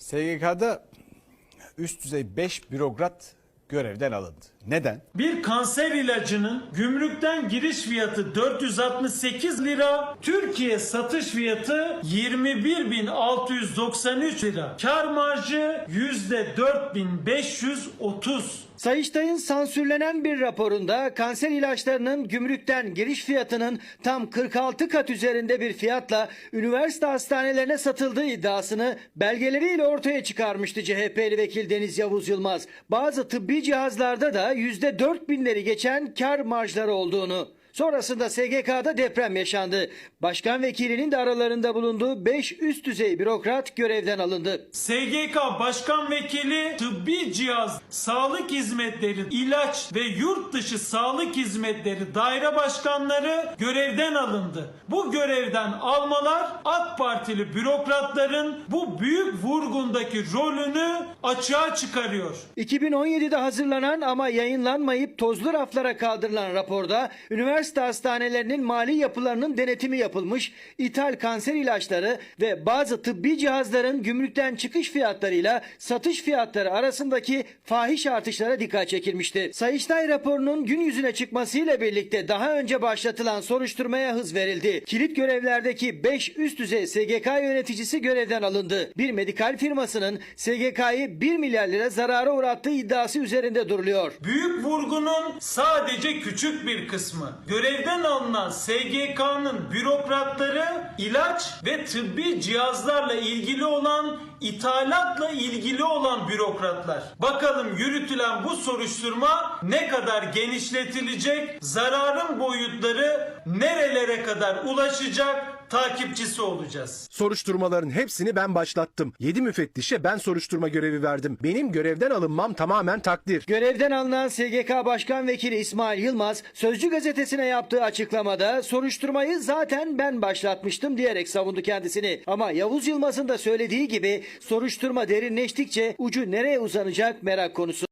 SGK'da üst düzey 5 bürokrat görevden alındı. Neden? Bir kanser ilacının gümrükten giriş fiyatı 468 lira, Türkiye satış fiyatı 21.693 lira. Kar marjı %4530. Sayıştay'ın sansürlenen bir raporunda kanser ilaçlarının gümrükten giriş fiyatının tam 46 kat üzerinde bir fiyatla üniversite hastanelerine satıldığı iddiasını belgeleriyle ortaya çıkarmıştı CHP'li vekil Deniz Yavuz Yılmaz. Bazı tıbbi cihazlarda da %4 binleri geçen kar marjları olduğunu. Sonrasında SGK'da deprem yaşandı. Başkan vekilinin de aralarında bulunduğu 5 üst düzey bürokrat görevden alındı. SGK Başkan Vekili tıbbi cihaz, sağlık hizmetleri, ilaç ve yurt dışı sağlık hizmetleri daire başkanları görevden alındı. Bu görevden almalar AK Partili bürokratların bu büyük vurgundaki rolünü açığa çıkarıyor. 2017'de hazırlanan ama yayınlanmayıp tozlu raflara kaldırılan raporda üniversite hastanelerinin mali yapılarının denetimi yapılmış, ithal kanser ilaçları ve bazı tıbbi cihazların gümrükten çıkış fiyatlarıyla satış fiyatları arasındaki fahiş artışlara dikkat çekilmişti. Sayıştay raporunun gün yüzüne çıkmasıyla birlikte daha önce başlatılan soruşturmaya hız verildi. Kilit görevlerdeki 5 üst düzey SGK yöneticisi görevden alındı. Bir medikal firmasının SGK'yı 1 milyar lira zarara uğrattığı iddiası üzerinde duruluyor. Büyük vurgunun sadece küçük bir kısmı. Görevden alınan SGK'nın bürokratları ilaç ve tıbbi cihazlarla ilgili olan ithalatla ilgili olan bürokratlar. Bakalım yürütülen bu soruşturma ne kadar genişletilecek, zararın boyutları nerelere kadar ulaşacak takipçisi olacağız. Soruşturmaların hepsini ben başlattım. 7 müfettişe ben soruşturma görevi verdim. Benim görevden alınmam tamamen takdir. Görevden alınan SGK Başkan Vekili İsmail Yılmaz, Sözcü gazetesine yaptığı açıklamada soruşturmayı zaten ben başlatmıştım diyerek savundu kendisini. Ama Yavuz Yılmaz'ın da söylediği gibi soruşturma derinleştikçe ucu nereye uzanacak merak konusu.